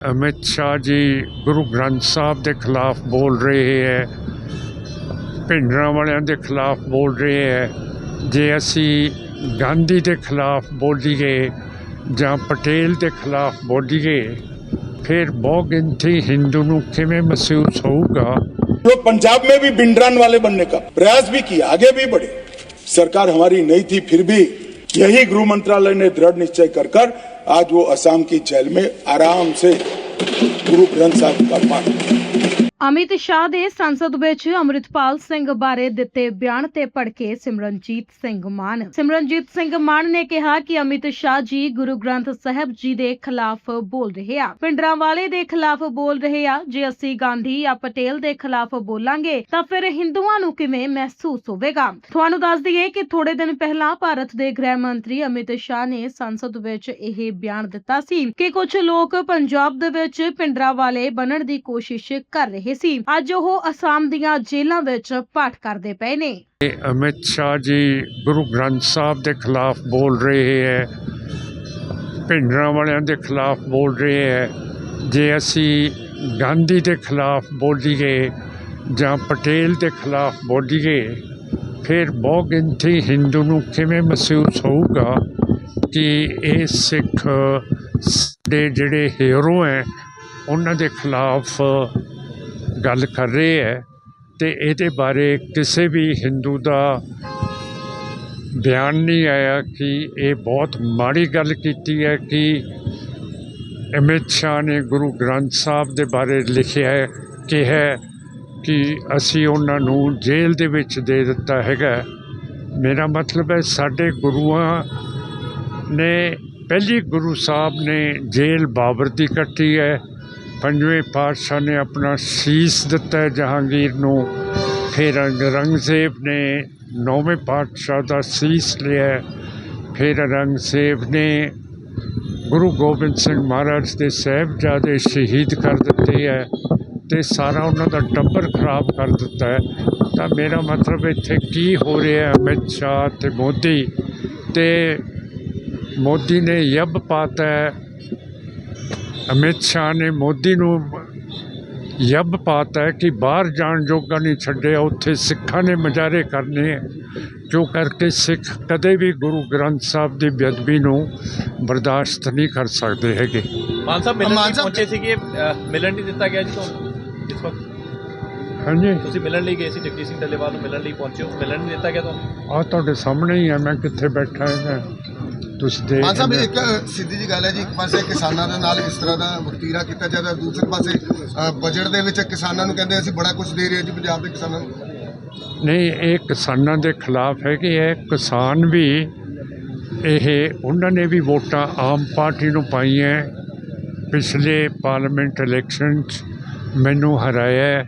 ਅਮਿਤ ਸ਼ਾਹ ਜੀ ਗੁਰੂ ਗ੍ਰੰਥ ਸਾਹਿਬ ਦੇ ਖਿਲਾਫ ਬੋਲ ਰਹੇ ਹੈ ਭਿੰਡਰਾਂ ਵਾਲਿਆਂ ਦੇ ਖਿਲਾਫ ਬੋਲ ਰਹੇ ਹੈ ਜੇ ਅਸੀਂ ਗਾਂਧੀ ਦੇ ਖਿਲਾਫ ਬੋਲੀਏ ਜਾਂ ਪਟੇਲ ਦੇ ਖਿਲਾਫ ਬੋਲੀਏ ਫਿਰ ਬਹੁ ਗਿਣਤੀ ਹਿੰਦੂ ਨੂੰ ਕਿਵੇਂ ਮਹਿਸੂਸ ਹੋਊਗਾ जो पंजाब में भी बिंडरान वाले बनने का प्रयास भी किया आगे भी बढ़े सरकार हमारी नहीं थी फिर भी यही गृह मंत्रालय ने दृढ़ निश्चय कर कर आज वो असम की जेल में आराम से गुरु ग्रंथ साहिब का पाठ ਅਮਿਤ ਸ਼ਾਹ ਦੇ ਸੰਸਦ ਵਿੱਚ ਅੰਮ੍ਰਿਤਪਾਲ ਸਿੰਘ ਬਾਰੇ ਦਿੱਤੇ ਬਿਆਨ ਤੇ ਭੜਕੇ ਸਿਮਰਨਜੀਤ ਸਿੰਘ ਮਾਨ। ਸਿਮਰਨਜੀਤ ਸਿੰਘ ਮਾਨ ਨੇ ਕਿਹਾ ਕਿ ਅਮਿਤ ਸ਼ਾਹ ਜੀ ਗੁਰੂ ਗ੍ਰੰਥ ਸਾਹਿਬ ਜੀ ਦੇ ਖਿਲਾਫ ਬੋਲ ਰਹੇ ਆ। ਪਿੰਡਰਾਂ ਵਾਲੇ ਦੇ ਖਿਲਾਫ ਬੋਲ ਰਹੇ ਆ। ਜੇ ਅਸੀਂ ਗਾਂਧੀ ਜਾਂ ਪਟੇਲ ਦੇ ਖਿਲਾਫ ਬੋਲਾਂਗੇ, ਤਾਂ ਫਿਰ ਹਿੰਦੂਆਂ ਨੂੰ ਕਿਵੇਂ ਮਹਿਸੂਸ ਹੋਵੇਗਾ? ਤੁਹਾਨੂੰ ਦੱਸ ਦਈਏ ਕਿ ਥੋੜੇ ਦਿਨ ਪਹਿਲਾਂ ਭਾਰਤ ਦੇ ਗ੍ਰਹਿ ਮੰਤਰੀ ਅਮਿਤ ਸ਼ਾਹ ਨੇ ਸੰਸਦ ਵਿੱਚ ਇਹ ਬਿਆਨ ਦਿੱਤਾ ਸੀ ਕਿ ਕੁਝ ਲੋਕ ਪੰਜਾਬ ਦੇ ਵਿੱਚ ਪਿੰਡਰਾਂ ਵਾਲੇ ਬਣਨ ਦੀ ਕੋਸ਼ਿਸ਼ ਕਰ ਰਹੇ ਸੀ। ਅੱਜ ਉਹ ਅਸਾਮ ਦੀਆਂ ਜੇਲ੍ਹਾਂ ਵਿੱਚ ਪਾਠ ਕਰਦੇ ਪਏ ਨੇ। ਅਮਿਤ ਸ਼ਾਹ ਜੀ ਗੁਰੂ ਗ੍ਰੰਥ ਸਾਹਿਬ ਦੇ ਖਿਲਾਫ ਬੋਲ ਰਹੇ ਹੈ। ਭਿੰਡਰਾਂ ਵਾਲਿਆਂ ਦੇ ਖਿਲਾਫ ਬੋਲ ਰਹੇ ਹੈ। ਜੇ ਅਸੀਂ ਗਾਂਧੀ ਦੇ ਖਿਲਾਫ ਬੋਲੀਏ ਜਾਂ ਪਟੇਲ ਦੇ ਖਿਲਾਫ ਬੋਲੀਏ, ਫਿਰ ਬਹੁ ਗਿਣਤੀ ਹਿੰਦੂ ਨੂੰ ਕਿਵੇਂ ਮਹਿਸੂਸ ਹੋਊਗਾ ਕਿ ਇਹ ਸਿੱਖ ਦੇ ਜਿਹੜੇ ਹੀਰੋ ਹੈ, ਉਹਨਾਂ ਦੇ ਖਿਲਾਫ ਗੱਲ ਕਰ ਰਹੇ ਹੈ ਤੇ ਇਹਦੇ ਬਾਰੇ ਕਿਸੇ ਵੀ ਹਿੰਦੂ ਦਾ ਬਿਆਨ ਨਹੀਂ ਆਇਆ ਕਿ ਇਹ ਬਹੁਤ ਮਾੜੀ ਗੱਲ ਕੀਤੀ ਹੈ ਕਿ ਅਮਿਤ ਸ਼ਾਹ ਨੇ ਗੁਰੂ ਗ੍ਰੰਥ ਸਾਹਿਬ ਦੇ ਬਾਰੇ ਲਿਖਿਆ ਹੈ ਕਿ ਹੈ ਕਿ ਅਸੀਂ ਉਹਨਾਂ ਨੂੰ ਜੇਲ੍ਹ ਦੇ ਵਿੱਚ ਦੇ ਦਿੱਤਾ ਹੈਗਾ। ਮੇਰਾ ਮਤਲਬ ਹੈ ਸਾਡੇ ਗੁਰੂਆਂ ਨੇ, ਪਹਿਲੀ ਗੁਰੂ ਸਾਹਿਬ ਨੇ ਜੇਲ੍ਹ ਬਾਬਰ ਦੀ ਕੱਟੀ ਹੈ ਪੰਜਵੇਂ ਪਾਤਸ਼ਾਹ ਨੇ ਆਪਣਾ ਸੀਸ ਦਿੱਤਾ ਜਹਾਂਗੀਰ ਨੂੰ। ਫਿਰ ਔਰੰਗਜ਼ੇਬ ਨੇ ਨੌਵੇਂ ਪਾਤਸ਼ਾਹ ਦਾ ਸੀਸ ਲਿਆ। ਫਿਰ ਔਰੰਗਜ਼ੇਬ ਨੇ ਗੁਰੂ ਗੋਬਿੰਦ ਸਿੰਘ ਮਹਾਰਾਜ ਦੇ ਸਾਹਿਬਜ਼ਾਦੇ ਸ਼ਹੀਦ ਕਰ ਦਿੱਤੇ ਹੈ ਤੇ ਸਾਰਾ ਉਹਨਾਂ ਦਾ ਟੱਬਰ ਖਰਾਬ ਕਰ ਦਿੱਤਾ ਹੈ। ਤਾਂ ਮੇਰਾ ਮਤਲਬ ਇੱਥੇ ਕੀ ਹੋ ਰਿਹਾ ਹੈ ਅਮਿਤ ਸ਼ਾਹ ਤੇ ਮੋਦੀ? ਤੇ ਮੋਦੀ ਨੇ ਯੱਬ ਪਾਤਾ ਹੈ। ਅਮਿਤ ਸ਼ਾਹ ਨੇ ਮੋਦੀ ਨੂੰ ਯੱਬ ਪਾਤਾ ਹੈ ਕਿ ਬਾਹਰ ਜਾਣ ਜੋਗਾ ਨਹੀਂ ਛੱਡਿਆ ਉੱਥੇ ਸਿੱਖਾਂ ਨੇ ਮਜਾਰੇ ਕਰਨੇ ਜੋ ਕਰਕੇ ਸਿੱਖ ਕਦੇ ਵੀ ਗੁਰੂ ਗ੍ਰੰਥ ਸਾਹਿਬ ਦੀ ਬੇਅਦਬੀ ਨੂੰ ਬਰਦਾਸ਼ਤ ਨਹੀਂ ਕਰ ਸਕਦੇ ਹੈਗੇ। ਮਾਨ ਸਾਹਿਬ ਮਿਲਣ ਸਾਹਿਬ- ਪਹੁੰਚੇ ਸੀਗੇ ਮਿਲਣ ਨਹੀਂ ਦਿੱਤਾ ਗਿਆ ਜੀ ਤੁਹਾਨੂੰ ਇਸ ਵਕਤ ਹਾਂਜੀ। ਤੁਸੀਂ ਮਿਲਣ ਲਈ ਗਏ ਸੀ ਜਗਜੀਤ ਸਿੰਘ ਡੱਲੇਵਾਲ ਨੂੰ ਮਿਲਣ ਲਈ ਪਹੁੰਚੇ ਹੋ ਮਿਲਣ ਨਹੀਂ ਦਿੱਤਾ ਗਿਆ ਤੁਹਾਨੂੰ? ਆ ਤੁਹਾਡੇ ਸਾਹਮਣੇ ਹੀ ਹੈ ਮੈਂ ਕਿੱਥੇ ਬੈਠਾ ਹਾਂ ਤੁਸੀਂ ਦੇਖ ਮਾਨ ਸਾਹਿਬ ਇੱਕ ਸਿੱਧੀ ਜੀ ਗੱਲ ਹੈ ਜੀ ਇੱਕ ਪਾਸੇ ਕਿਸਾਨਾਂ ਦੇ ਨਾਲ ਇਸ ਤਰ੍ਹਾਂ ਦਾ ਵਤੀਰਾ ਕੀਤਾ ਜਾਂਦਾ ਦੂਸਰੇ ਪਾਸੇ ਬਜਟ ਦੇ ਵਿੱਚ ਕਿਸਾਨਾਂ ਨੂੰ ਕਹਿੰਦੇ ਅਸੀਂ ਬੜਾ ਕੁਝ ਦੇ ਰਹੇ ਹਾਂ ਜੀ ਪੰਜਾਬ ਦੇ ਕਿਸਾਨਾਂ ਨੂੰ। ਨਹੀਂ ਇਹ ਕਿਸਾਨਾਂ ਦੇ ਖਿਲਾਫ ਹੈ ਕਿ ਇਹ ਕਿਸਾਨ ਵੀ ਇਹ ਉਹਨਾਂ ਨੇ ਵੀ ਵੋਟਾਂ ਆਮ ਪਾਰਟੀ ਨੂੰ ਪਾਈਆਂ। ਪਿਛਲੇ ਪਾਰਲੀਮੈਂਟ ਇਲੈਕਸ਼ਨ 'ਚ ਮੈਨੂੰ ਹਰਾਇਆ ਹੈ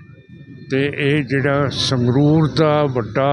ਤੇ ਇਹ ਜਿਹੜਾ ਸੰਗਰੂਰ ਦਾ ਵੱਡਾ